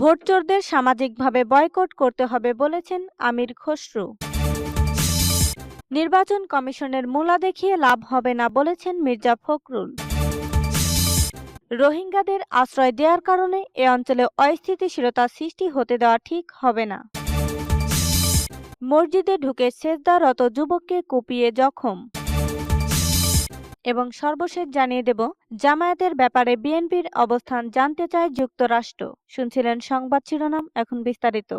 Vote চোরদের সামাজিকভাবে boycott করতে হবে বলেছেন আমির খসরু। নির্বাচন কমিশনের মূলা দেখিয়ে লাভ হবে না বলেছেন মির্জা ফখরুল। রোহিঙ্গাদের আশ্রয় দেওয়ার কারণে এ অঞ্চলে অস্থিতিশীলতা সৃষ্টি হতে দেওয়া ঠিক হবে না। মসজিদে ঢুকে সেজদারত যুবককে কুপিয়ে জখম। এবং সর্বশেষ জানিয়ে দেব, জামায়াতের ব্যাপারে বিএনপির অবস্থান জানতে চায় যুক্তরাষ্ট্র। শুনছিলেন সংবাদ শিরোনাম, এখন বিস্তারিত।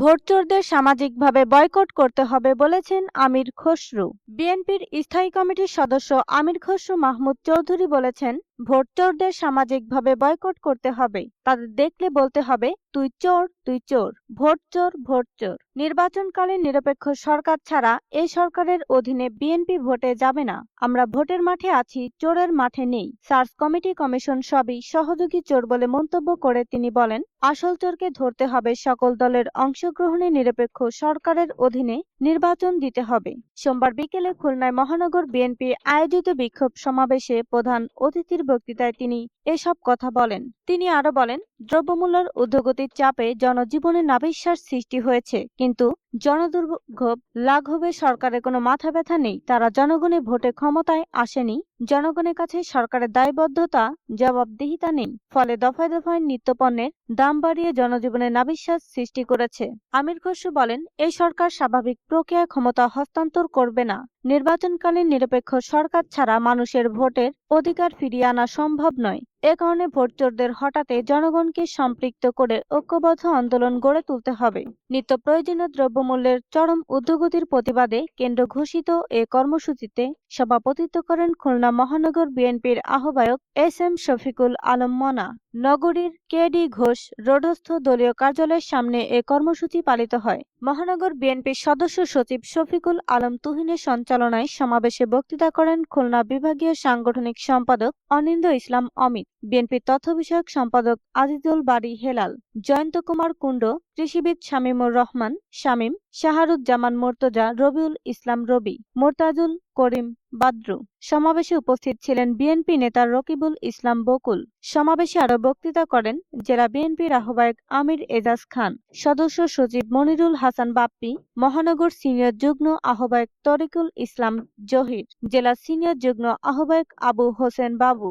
ভোটচোরদের সামাজিকভাবে বয়কট করতে হবে বলেছেন আমির খসরু। বিএনপির স্থায়ী কমিটির সদস্য আমির খসরু মাহমুদ চৌধুরী বলেছেন ভোট চোরদের সামাজিকভাবে বয়কট করতে হবে। তাদের দেখলে বলতে হবে, তুই চোর তুই চোর ভোট চোর ভোট চোর নির্বাচনকালীন নিরপেক্ষ সরকার ছাড়া এই সরকারের অধীনে বিএনপি ভোটে যাবে না। আমরা ভোটের মাঠে আছি, চোরের মাঠে নেই। সার্চ কমিটি কমিশন সবই সহযোগী চোর বলে মন্তব্য করে তিনি বলেন, আসল চোরকে ধরতে হবে সকল দলের অংশগ্রহণে নিরপেক্ষ সরকারের অধীনে নির্বাচন দিতে হবে। সোমবার বিকেলে খুলনায় মহানগর বিএনপি আয়োজিত বিক্ষোভ সমাবেশে প্রধান অতিথির বক্তৃতায় তিনি এসব কথা বলেন। তিনি আরও বলেন, দ্রব্যমূল্যের ঊর্ধ্বগতির চাপে জনজীবনে নাবিশ্বাস সৃষ্টি হয়েছে, কিন্তু জনদুর্ভোগ লাঘবে সরকারের কোনো মাথা ব্যথা নেই। তারা জনগণে ভোটে ক্ষমতায় আসেনি। জনগণের কাছে সরকারের দায়বদ্ধতা, জবাবদিহিতা নেই। ফলে দফায় দফায় নিত্যপণ্যের দাম বাড়িয়ে জনজীবনে নাবিশ্বাস সৃষ্টি করেছে। আমির খসরু বলেন এই সরকার স্বাভাবিক প্রক্রিয়ায় ক্ষমতা হস্তান্তর করবে না। নির্বাচনকালীন নিরপেক্ষ সরকার ছাড়া মানুষের ভোটের অধিকার ফিরিয়ে আনা সম্ভব নয়। এ কারণে ভোট চোরদের হঠাতে জনগণকে সম্পৃক্ত করে ঐক্যবদ্ধ আন্দোলন গড়ে তুলতে হবে। নিত্য প্রয়োজনীয় দ্রব্যমূল্যের চরম উদ্যোগতির প্রতিবাদে কেন্দ্র ঘোষিত এ কর্মসূচিতে সভাপতিত্ব করেন খুলনা মহানগর বিএনপির আহ্বায়ক এস এম শফিকুল আলম মনা। নগরীর কেডি ঘোষ রোডস্থ দলীয় কার্যালয়ের সামনে এ কর্মসূচি পালিত হয়। মহানগর বিএনপির সদস্য সচিব শফিকুল আলম তুহিনের সঞ্চালনায় সমাবেশে বক্তৃতা করেন খুলনা বিভাগীয় সাংগঠনিক সম্পাদক অনিন্দ ইসলাম অমিত, বিএনপির তথ্য বিষয়ক সম্পাদক আজিজুল বাড়ি হেলাল, জয়ন্ত কুমার কুণ্ড, কৃষিবিদ শামীমুর রহমান, শামীম শাহারুজ্জামান, মোর্তজা রবিউল ইসলাম, রবি, মোরতাজুল করিম বাদ্রু। সমাবেশে উপস্থিত ছিলেন বিএনপি নেতা রকিবুল ইসলাম বকুল। সমাবেশে আরও বক্তৃতা করেন জেলা বিএনপির আহ্বায়ক আমির এজাজ খান। সদস্য সচিব মনিরুল হাসান বাপ্পি। মহানগর সিনিয়র যুগ্ম আহ্বায়ক তরিকুল ইসলাম জহির। জেলা সিনিয়র যুগ্ম আহ্বায়ক আবু হোসেন বাবু।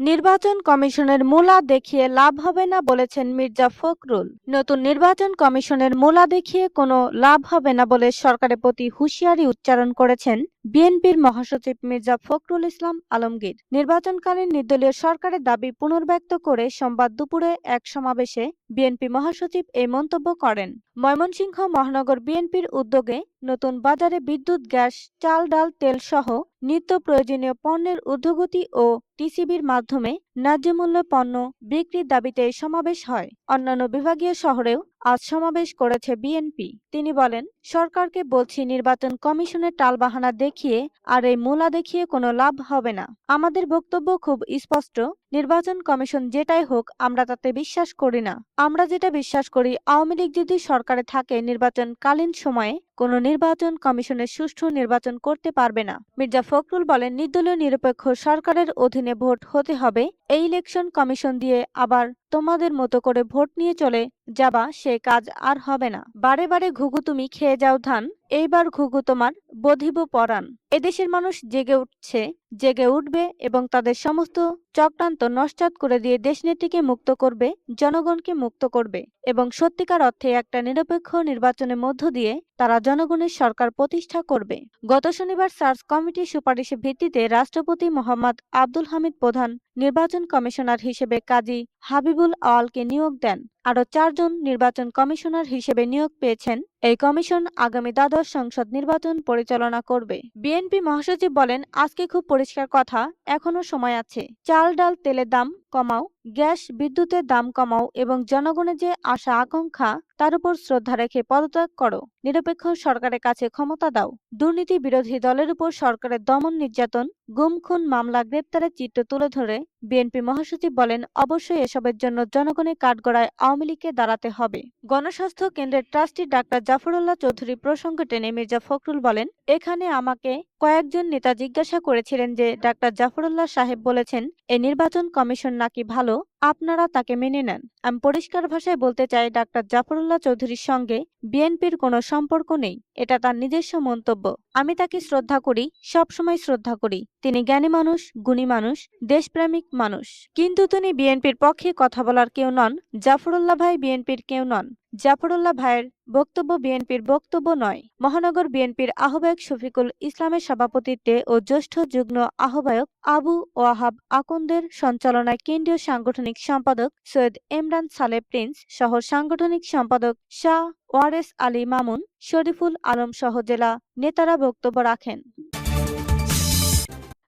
নির্বাচন কমিশনের মূলা দেখিয়ে লাভ হবে না বলেছেন মির্জা ফখরুল। নতুন নির্বাচন কমিশনের মূলা দেখিয়ে কোনো লাভ হবে না বলে সরকারের প্রতি হুঁশিয়ারি উচ্চারণ করেছেন বিএনপির মহাসচিব মির্জা ফখরুল ইসলাম আলমগীর নির্বাচনকালীন নির্দলীয় সরকারের দাবি পুনর্ব্যক্ত করে সোমবার দুপুরে এক সমাবেশে বিএনপি মহাসচিব এই মন্তব্য করেন। ময়মনসিংহ মহানগর বিএনপির উদ্যোগে নতুন বাজারে বিদ্যুৎ, গ্যাস, চাল, ডাল, তেল সহ নিত্য প্রয়োজনীয় পণ্যের ঊর্ধ্বগতি ও টিসিবির মাধ্যমে ন্যায্য মূল্য পণ্য বিক্রির দাবিতে সমাবেশ হয়। অন্যান্য বিভাগীয় শহরেও আজ সমাবেশ করেছে বিএনপি। তিনি বলেন, সরকারকে বলছি নির্বাচন কমিশনের টালবাহানা দেখিয়ে আর এই মূলা দেখিয়ে কোনো লাভ হবে না। আমাদের বক্তব্য খুব স্পষ্ট, নির্বাচন কমিশন যেটাই হোক আমরা তাতে বিশ্বাস করি না। আমরা যেটা বিশ্বাস করি, আওয়ামী লীগ যদি সরকারে থাকে নির্বাচনকালীন সময়ে কোনো নির্বাচন কমিশনের সুষ্ঠু নির্বাচন করতে পারবে না। মির্জা ফখরুল বলেন, নির্দলীয় নিরপেক্ষ সরকারের অধীনে ভোট হতে হবে, এই ইলেকশন কমিশন দিয়ে আবার তোমাদের মতো করে ভোট নিয়ে চলে যাবা, সে কাজ আর হবে না। বারে বারে ঘুঘু তুমি খেয়ে যাও ধান, এইবার ঘুঘু তোমার বধিব পরাণ। এদেশের মানুষ জেগে উঠছে, জেগে উঠবে এবং তাদের সমস্ত চক্রান্ত নস্যাৎ করে দিয়ে দেশনেত্রীকে মুক্ত করবে, জনগণকে মুক্ত করবে এবং সত্যিকার অর্থে একটা নিরপেক্ষ নির্বাচনের মধ্য দিয়ে তারা জনগণের সরকার প্রতিষ্ঠা করবে। গত শনিবার সার্চ কমিটির সুপারিশের ভিত্তিতে রাষ্ট্রপতি মোহাম্মদ আব্দুল হামিদ প্রধান নির্বাচন কমিশনার হিসেবে কাজী হাবিবুল আওয়ালকে নিয়োগ দেন। আরও চারজন নির্বাচন কমিশনার হিসেবে নিয়োগ পেয়েছেন। এই কমিশন আগামী দ্বাদশ সংসদ নির্বাচন পরিচালনা করবে। বিএনপি মহাসচিব বলেন, আজকে খুব পরিষ্কার কথা এখনও সময় আছে। চাল ডাল তেলের দাম কমাও, গ্যাস, বিদ্যুতের দাম কমাও এবং জনগণের যে আশা, আকাঙ্ক্ষা, তার উপর শ্রদ্ধা রেখে পদত্যাগ করো। নিরপেক্ষ সরকারের কাছে ক্ষমতা দাও। দুর্নীতি বিরোধী দলের উপর সরকারের দমন নির্যাতন গুম খুন মামলা, গ্রেপ্তারের চিত্র তুলে ধরে। বিএনপি মহাসচিব বলেন, অবশ্যই এসবের জন্য জনগণের কাঠগড়ায় আওয়ামী লীগকে দাঁড়াতে হবে। গণস্বাস্থ্য কেন্দ্রের ট্রাস্টি ডাক্তার জাফরুল্লাহ চৌধুরী প্রসঙ্গ টেনে মির্জা ফখরুল বলেন, এখানে আমাকে কয়েকজন নেতা জিজ্ঞাসা করেছিলেন যে, ডাক্তার জাফরুল্লাহ সাহেব বলেছেন, এ নির্বাচন কমিশন নাকি ভালো? আপনারা তাকে মেনে নেন। আমি পরিষ্কার ভাষায় বলতে চাই, ডাক্তার জাফরুল্লাহ চৌধুরীর সঙ্গে বিএনপির কোনো সম্পর্ক নেই। এটা তার নিজস্ব মন্তব্য। আমি তাকে শ্রদ্ধা করি সব সময় শ্রদ্ধা করি। তিনি জ্ঞানী মানুষ, গুণী মানুষ, দেশপ্রেমিক মানুষ। কিন্তু তিনি বিএনপির পক্ষে কথা বলার কেউ নন, জাফরুল্লাহ ভাই বিএনপির কেউ নন। জাফরুল্লাহ ভাইয়ের বক্তব্য বিএনপির বক্তব্য নয়। মহানগর বিএনপির আহ্বায়ক শফিকুল ইসলামের সভাপতিত্বে ও জ্যেষ্ঠ যুগ্ম আহ্বায়ক আবু ওয়াহাব আকন্দের সঞ্চালনায় কেন্দ্রীয় সাংগঠনিক সম্পাদক সৈয়দ ইমরান সালে প্রিন্স সহ সাংগঠনিক সম্পাদক শাহ ওয়ারেস আলী মামুন, শরীফুল আলম সহ জেলা নেতারা বক্তব্য রাখেন।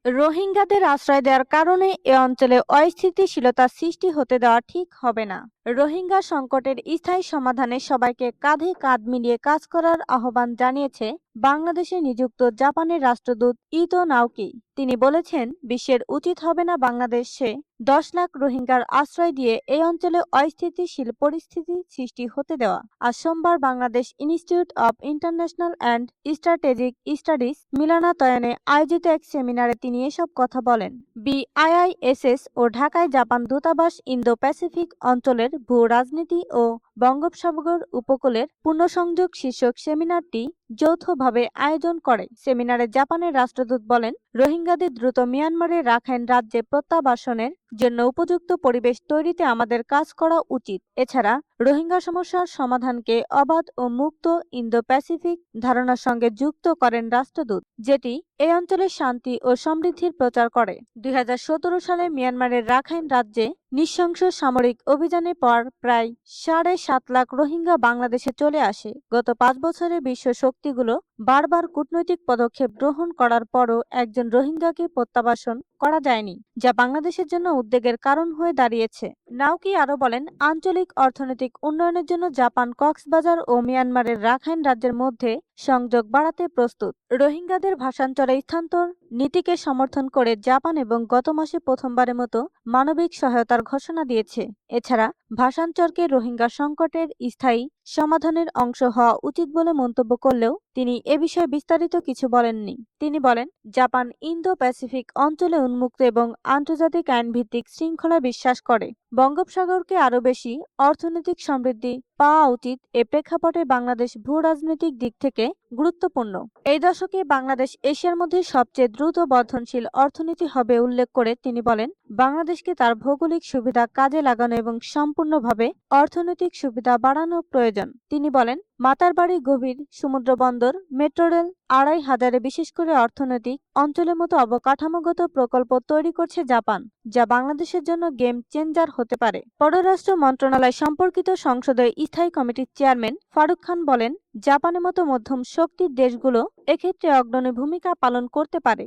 রোহিঙ্গাদের আশ্রয় দেওয়ার কারণে এ অঞ্চলে অস্থিতিশীলতা সৃষ্টি হতে দেওয়া ঠিক হবে না। রোহিঙ্গা সংকটের স্থায়ী সমাধানে সবাইকে কাঁধে কাঁধ মিলিয়ে কাজ করার আহ্বান জানিয়েছে বাংলাদেশে নিযুক্ত জাপানের রাষ্ট্রদূত ইতো নাওকি। তিনি বলেছেন, বিশ্বের উচিত হবে না বাংলাদেশে দশ লাখ রোহিঙ্গার আশ্রয় দিয়ে এই অঞ্চলে অস্থিতিশীল পরিস্থিতি সৃষ্টি হতে দেওয়া। আজ সোমবার Bangladesh Institute of International and Strategic Studies মিলনাতয়নে আয়োজিত এক সেমিনারে তিনি এসব কথা বলেন। বিআইআইএসএস ও ঢাকায় জাপান দূতাবাস ইন্দো প্যাসিফিক অঞ্চলের ভূ রাজনীতি ও বঙ্গোপসাগর উপকূলের পুনঃসংযোগ শীর্ষক সেমিনারটি যৌথভাবে আয়োজন করে সেমিনারে জাপানের রাষ্ট্রদূত বলেন, রোহিঙ্গাদের দ্রুত মিয়ানমারে রাখাইন রাজ্যে প্রত্যাবাসনের জন্য উপযুক্ত পরিবেশ তৈরিতে আমাদের কাজ করা উচিত। এছাড়া রোহিঙ্গা সমস্যার সমাধানকে অবাধ ও মুক্ত ইন্দো প্যাসিফিক ধারণার সঙ্গে যুক্ত করেন রাষ্ট্রদূত, যেটি এই অঞ্চলের শান্তি ও সমৃদ্ধির প্রচার করে। দুই হাজার সতেরো সালে মিয়ানমারের রাখাইন রাজ্যে নৃশংস সামরিক অভিযানের পর প্রায় সাড়ে সাত লাখ রোহিঙ্গা বাংলাদেশে চলে আসে। গত পাঁচ বছরে বিশ্ব শক্তিগুলো বারবার কূটনৈতিক পদক্ষেপ গ্রহণ করার পরও একজন রোহিঙ্গাকে প্রত্যাবাসন করা যায়নি, যা বাংলাদেশের জন্য উদ্বেগের কারণ হয়ে দাঁড়িয়েছে। নাওকি আরও বলেন, আঞ্চলিক অর্থনৈতিক উন্নয়নের জন্য জাপান কক্সবাজার ও মিয়ানমারের রাখাইন রাজ্যের মধ্যে সংযোগ বাড়াতে প্রস্তুত। রোহিঙ্গাদের ভাষান্তরে স্থানান্তর নীতিকে সমর্থন করে জাপান এবং গত মাসে প্রথমবারের মতো মানবিক সহায়তার ঘোষণা দিয়েছে। এছাড়া ভাষান্তরকে রোহিঙ্গা সংকটের স্থায়ী সমাধানের অংশ হওয়া উচিত বলে মন্তব্য করলেও তিনি এ বিষয়ে বিস্তারিত কিছু বলেননি। তিনি বলেন, জাপান ইন্দো প্যাসিফিক অঞ্চলে উন্মুক্ত এবং আন্তর্জাতিক আইন ভিত্তিক শৃঙ্খলা বিশ্বাস করে। বঙ্গোপসাগরকে আরও বেশি অর্থনৈতিক সমৃদ্ধি পাওয়া উচিত এ প্রেক্ষাপটে বাংলাদেশ ভূ রাজনৈতিক দিক থেকে গুরুত্বপূর্ণ। এই দশকে বাংলাদেশ এশিয়ার মধ্যে সবচেয়ে দ্রুত বর্ধনশীল অর্থনীতি হবে উল্লেখ করে তিনি বলেন। বাংলাদেশকে তার ভৌগোলিক সুবিধা কাজে লাগানো এবং সম্পূর্ণভাবে অর্থনৈতিক সুবিধা বাড়ানো প্রয়োজন। তিনি বলেন মাতারবাড়ি গভীর, সমুদ্র বন্দর, মেট্রো রেল আড়াই হাজারে বিশেষ করে অর্থনৈতিক অঞ্চলের মতো অবকাঠামোগত প্রকল্প তৈরি করছে জাপান, যা বাংলাদেশের জন্য গেম চেঞ্জার হতে পারে। পররাষ্ট্র মন্ত্রণালয় সম্পর্কিত সংসদের স্থায়ী কমিটির চেয়ারম্যান ফারুক খান বলেন, জাপানের মতো মধ্যম শক্তির দেশগুলো এক্ষেত্রে অগ্রণী ভূমিকা পালন করতে পারে।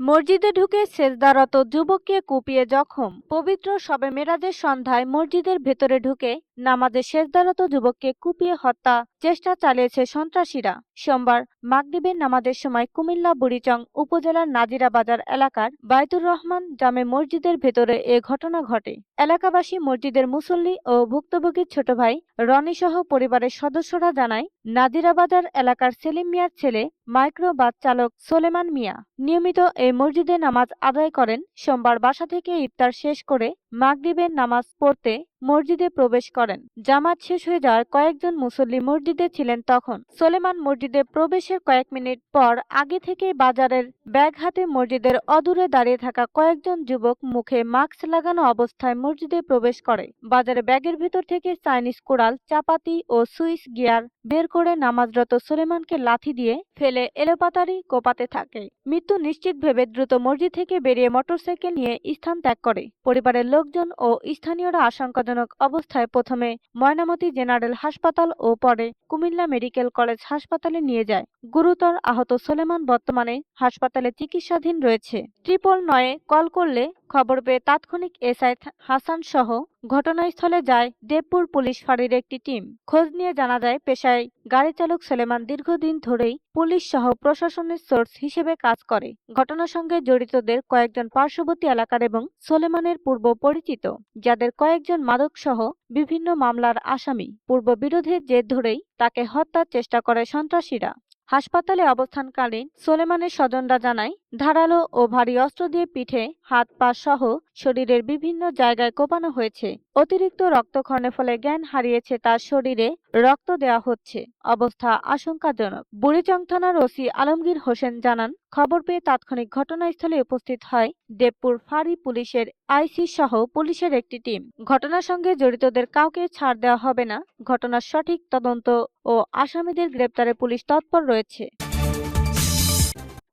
মসজিদে ঢুকে সেজদারত যুবককে কুপিয়ে জখম। পবিত্র শবে মেরাজের সন্ধ্যায় মসজিদের ভেতরে ঢুকে নামাজে সেজদারত যুবককে কুপিয়ে হত্যা, চেষ্টা চালিয়েছে সন্ত্রাসীরা। সোমবার মাগরিবের নামাজের সময় কুমিল্লা, বুড়িচং উপজেলার নাজিরা বাজার এলাকার বায়তুর রহমান জামে মসজিদের ভেতরে এ ঘটনা ঘটে। এলাকাবাসী মসজিদের মুসল্লি ও ভুক্তভোগীর ছোট ভাই রনি সহ পরিবারের সদস্যরা জানায়, নাজিরা বাজার এলাকার সেলিম মিয়ার ছেলে মাইক্রো বাস চালক সোলেমান মিয়া নিয়মিত এই মসজিদে নামাজ আদায় করেন। সোমবার বাসা থেকে ইফতার শেষ করে মাগরিবের নামাজ পড়তে মসজিদে প্রবেশ করেন। জামাত শেষ হয়ে যাওয়ার কয়েকজন মুসল্লি মসজিদে ছিলেন তখন। সোলেমান মসজিদে প্রবেশের কয়েক মিনিট পর আগে থেকে বাজারের ব্যাগ হাতে মসজিদের অদূরে দাঁড়িয়ে থাকা কয়েকজন যুবক মুখে মাস্ক লাগানো অবস্থায় মসজিদে প্রবেশ করে। বাজারে ব্যাগের ভেতর থেকে চাইনিজ কোড়াল, চাপাতি ও সুইস গিয়ার বের করে নামাজরত সোলেমানকে লাথি দিয়ে ফেলে এলোপাতারি কোপাতে থাকে। মৃত্যু নিশ্চিত ভেবে দ্রুত মসজিদ থেকে বেরিয়ে মোটরসাইকেল নিয়ে স্থান ত্যাগ করে। পরিবারের লোকজন ও স্থানীয়রা আশঙ্কাজনক অবস্থায় প্রথমে ময়নামতি জেনারেল হাসপাতাল ও পরে কুমিল্লা মেডিকেল কলেজ হাসপাতালে নিয়ে যায়। গুরুতর আহত সোলেমান বর্তমানে হাসপাতালে চিকিৎসাধীন রয়েছে। ট্রিপল নয়ে কল করলে খবর পেয়ে তাৎক্ষণিক এসআই হাসান সহ ঘটনাস্থলে যায় দেবপুর পুলিশ ফাঁড়ির একটি টিম। খোঁজ নিয়ে জানা যায়, পেশায় গাড়ি চালক সোলেমান দীর্ঘদিন ধরেই পুলিশ সহ প্রশাসনের সোর্স হিসেবে কাজ করে। ঘটনার সঙ্গে জড়িতদের কয়েকজন পার্শ্ববর্তী এলাকার এবং সোলেমানের পূর্ব পরিচিত, যাদের কয়েকজন মাদক সহ বিভিন্ন মামলার আসামি। পূর্ব বিরোধের জের ধরেই তাকে হত্যার চেষ্টা করে সন্ত্রাসীরা। হাসপাতালে অবস্থানকালীন সোলেমানের স্বজনরা জানায় ধারালো ও ভারী অস্ত্র দিয়ে পিঠে হাত পা সহ শরীরের বিভিন্ন জায়গায় কোপানো হয়েছে। অতিরিক্ত রক্তক্ষরণের ফলে জ্ঞান হারিয়েছে তার শরীরে রক্ত দেওয়া হচ্ছে। অবস্থা আশঙ্কাজনক। বুড়িচং থানার ওসি আলমগীর হোসেন জানান, খবর পেয়ে তাৎক্ষণিক ঘটনাস্থলে উপস্থিত হয় দেবপুর ফাঁড়ি পুলিশের আইসি সহ পুলিশের একটি টিম। ঘটনার সঙ্গে জড়িতদের কাউকে ছাড় দেওয়া হবে না। ঘটনার সঠিক তদন্ত ও আসামিদের গ্রেপ্তারে পুলিশ তৎপর রয়েছে।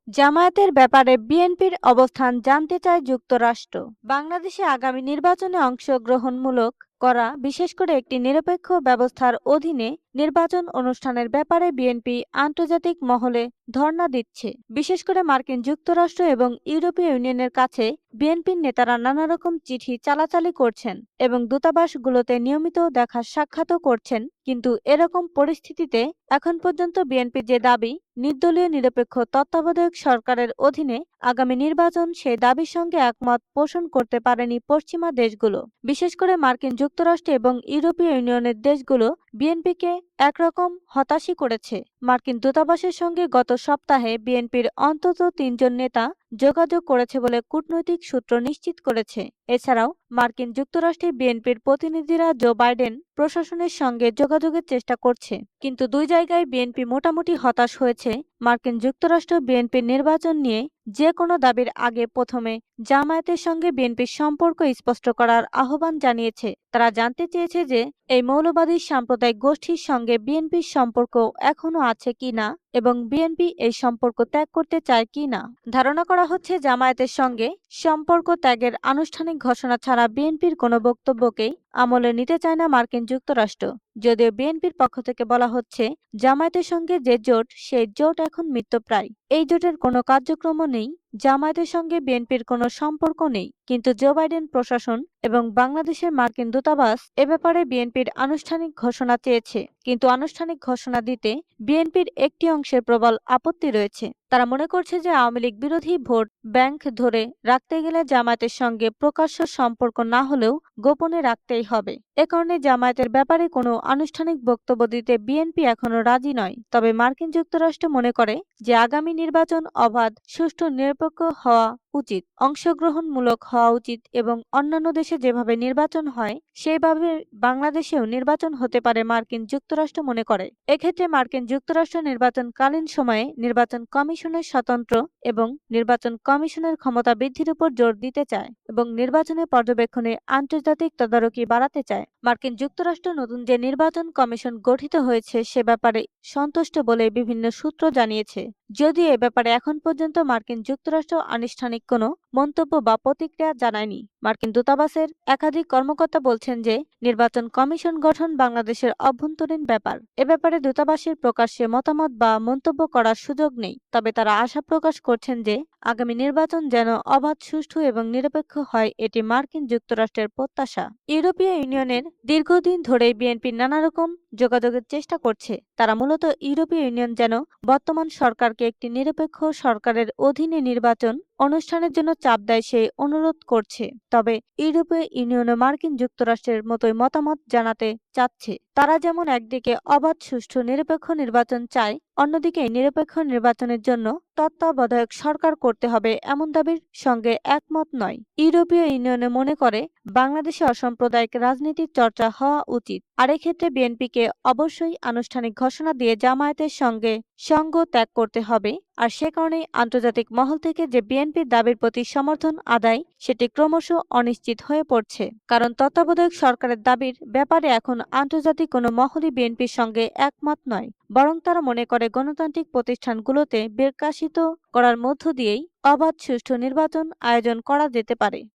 জামায়াতের ব্যাপারে বিএনপির অবস্থান জানতে চায় যুক্তরাষ্ট্র। বাংলাদেশে আগামী নির্বাচনে অংশগ্রহণমূলক করা, বিশেষ করে একটি নিরপেক্ষ ব্যবস্থার অধীনে নির্বাচন অনুষ্ঠানের ব্যাপারে বিএনপি আন্তর্জাতিক মহলে ধর্ণা দিচ্ছে। বিশেষ করে মার্কিন যুক্তরাষ্ট্র এবং ইউরোপীয় ইউনিয়নের কাছে বিএনপির নেতারা নানা রকম চিঠি চালাচালি করছেন এবং দূতাবাসগুলোতে নিয়মিত দেখা সাক্ষাৎও করছেন। কিন্তু এরকম পরিস্থিতিতে এখন পর্যন্ত বিএনপির যে দাবি নির্দলীয় নিরপেক্ষ তত্ত্বাবধায়ক সরকারের অধীনে আগামী নির্বাচন সেই দাবির সঙ্গে একমত পোষণ করতে পারেনি পশ্চিমা দেশগুলো। বিশেষ করে মার্কিন যুক্তরাষ্ট্র এবং ইউরোপীয় ইউনিয়নের দেশগুলো বিএনপিকে একরকম হতাশই করেছে। মার্কিন দূতাবাসের সঙ্গে গত সপ্তাহে বিএনপির অন্তত তিনজন নেতা যোগাযোগ করেছে বলে কূটনৈতিক সূত্র নিশ্চিত করেছে। এছাড়াও মার্কিন যুক্তরাষ্ট্রে বিএনপির প্রতিনিধিরা জো বাইডেন প্রশাসনের সঙ্গে যোগাযোগের চেষ্টা করছে। কিন্তু দুই জায়গায় বিএনপি মোটামুটি হতাশ হয়েছে। মার্কিন যুক্তরাষ্ট্র বিএনপির নির্বাচন নিয়ে যে কোনো দাবির আগে প্রথমে জামায়াতের সঙ্গে বিএনপির সম্পর্ক স্পষ্ট করার আহ্বান জানিয়েছে। তারা জানতে চেয়েছে যে, এই মৌলবাদী সাম্প্রদায়িক গোষ্ঠীর সঙ্গে বিএনপির সম্পর্ক এখনও আছে কি না এবং বিএনপি এই সম্পর্ক ত্যাগ করতে চায় কি না। ধারণা করা হচ্ছে জামায়াতের সঙ্গে সম্পর্ক ত্যাগের আনুষ্ঠানিক ঘোষণা ছাড়া বিএনপির কোনো বক্তব্যকেই আমলে নিতে চায় না মার্কিন যুক্তরাষ্ট্র। যদিও বিএনপির পক্ষ থেকে বলা হচ্ছে, জামায়াতের সঙ্গে যে জোট, সেই জোট এখন মৃত্যুপ্রায় এই জোটের কোনো কার্যক্রমও নেই। জামায়াতের সঙ্গে বিএনপির কোনো সম্পর্ক নেই। কিন্তু জো বাইডেন প্রশাসন এবং বাংলাদেশের মার্কিন দূতাবাস এ ব্যাপারে বিএনপির আনুষ্ঠানিক ঘোষণা চেয়েছে। কিন্তু আনুষ্ঠানিক ঘোষণা দিতে বিএনপির একটি অংশের প্রবল আপত্তি রয়েছে। তারা মনে করছে যে আওয়ামী লীগ বিরোধী ভোট ব্যাংক ধরে রাখতে গেলে জামায়াতের সঙ্গে প্রকাশ্য সম্পর্ক না হলেও গোপনে রাখতেই হবে। এ কারণে জামায়াতের ব্যাপারে কোনো আনুষ্ঠানিক বক্তব্য দিতে বিএনপি এখনও রাজি নয়। তবে মার্কিন যুক্তরাষ্ট্র মনে করে যে আগামী নির্বাচন অবাধ, সুষ্ঠু, নিরপেক্ষ হওয়া উচিত। অংশগ্রহণমূলক হওয়া উচিত এবং অন্যান্য দেশে যেভাবে নির্বাচন হয় সেইভাবে বাংলাদেশেও নির্বাচন হতে পারে মার্কিন যুক্তরাষ্ট্র মনে করে। এক্ষেত্রে মার্কিন যুক্তরাষ্ট্র নির্বাচনকালীন সময়ে নির্বাচন কমিশনের স্বতন্ত্র এবং নির্বাচন কমিশনের ক্ষমতা বৃদ্ধির উপর জোর দিতে চায় এবং নির্বাচনের পর্যবেক্ষণে আন্তর্জাতিক তদারকি বাড়াতে চায়। মার্কিন যুক্তরাষ্ট্র নতুন যে নির্বাচন কমিশন গঠিত হয়েছে সে ব্যাপারে সন্তুষ্ট বলে বিভিন্ন সূত্র জানিয়েছে। যদিও এ ব্যাপারে এখন পর্যন্ত মার্কিন যুক্তরাষ্ট্র আনুষ্ঠানিক কোনো মন্তব্য বা প্রতিক্রিয়া জানায়নি। মার্কিন দূতাবাসের একাধিক কর্মকর্তা বলছেন যে, নির্বাচন কমিশন গঠন বাংলাদেশের অভ্যন্তরীণ ব্যাপার। এ ব্যাপারে দূতাবাসের প্রকাশ্যে মতামত বা মন্তব্য করার সুযোগ নেই। তবে তারা আশা প্রকাশ করছেন যে, আগামী নির্বাচন যেন অবাধ, সুষ্ঠু এবং নিরপেক্ষ হয় এটি মার্কিন যুক্তরাষ্ট্রের প্রত্যাশা। ইউরোপীয় ইউনিয়নের দীর্ঘদিন ধরে বিএনপি নানা রকম যোগাযোগের চেষ্টা করছে। তারা মূলত ইউরোপীয় ইউনিয়ন যেন বর্তমান সরকারকে একটি নিরপেক্ষ সরকারের অধীনে নির্বাচন অনুষ্ঠানের জন্য চাপ দেয় সে অনুরোধ করছে। তবে ইউরোপীয় ইউনিয়ন মার্কিন যুক্তরাষ্ট্রের মতোই মতামত জানাতে চাচ্ছে। তারা যেমন একদিকে অবাধ, সুষ্ঠু, নিরপেক্ষ নির্বাচন চায় অন্যদিকে নিরপেক্ষ নির্বাচনের জন্য তত্ত্বাবধায়ক সরকার করতে হবে এমন দাবির সঙ্গে একমত নয়। ইউরোপীয় ইউনিয়নে মনে করে, বাংলাদেশে অসাম্প্রদায়িক রাজনীতির চর্চা হওয়া উচিত। আর এক্ষেত্রে বিএনপিকে অবশ্যই আনুষ্ঠানিক ঘোষণা দিয়ে জামায়াতের সঙ্গে সঙ্গ ত্যাগ করতে হবে। আর সে কারণেই আন্তর্জাতিক মহল থেকে যে বিএনপির দাবির প্রতি সমর্থন আদায়, সেটি ক্রমশ অনিশ্চিত হয়ে পড়ছে। কারণ তত্ত্বাবধায়ক সরকারের দাবির ব্যাপারে এখন আন্তর্জাতিক কোনো মহলই বিএনপির সঙ্গে একমত নয়। বরং তারা মনে করে গণতান্ত্রিক প্রতিষ্ঠানগুলোতে বিকাশিত করার মধ্য দিয়েই অবাধ সুষ্ঠু নির্বাচন আয়োজন করা যেতে পারে।